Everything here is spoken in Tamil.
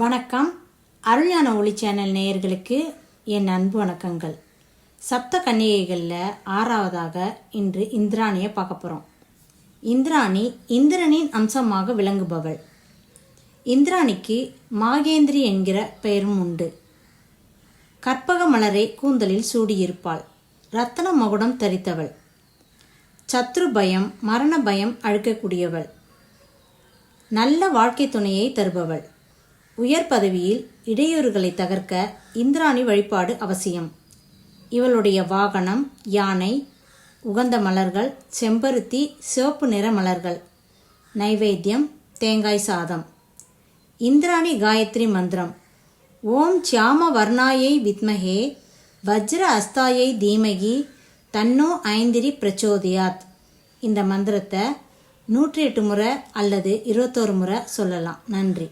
வணக்கம். ஒளி சேனல் நேயர்களுக்கு என் அன்பு வணக்கங்கள். சப்த கன்னிகைகளில் ஆறாவதாக இன்று இந்திராணியை பார்க்க போகிறோம் இந்திராணி இந்திரனின் அம்சமாக விளங்குபவள். இந்திராணிக்கு மாகேந்திரி என்கிற பெயரும் உண்டு. கற்பக மலரை கூந்தலில் சூடியிருப்பாள். ரத்தன மகுடம் தரித்தவள். சத்ரு பயம் மரண பயம் அழுக்கக்கூடியவள். நல்ல வாழ்க்கை துணையை தருபவள். உயர் பதவியில் இடையூறுகளை தகர்க்க இந்திராணி வழிபாடு அவசியம். இவளுடைய வாகனம் யானை உகந்த மலர்கள் செம்பருத்தி சிவப்பு நிற மலர்கள். நைவேத்தியம் தேங்காய் சாதம். இந்திராணி காயத்ரி மந்திரம். ஓம் சியாம வர்ணாயை வித்மகே வஜ்ர அஸ்தாயை தீமகி தன்னோ ஐந்திரி பிரச்சோதியாத். இந்த மந்திரத்தை நூற்றி எட்டு முறை அல்லது இருபத்தோரு முறை சொல்லலாம். நன்றி.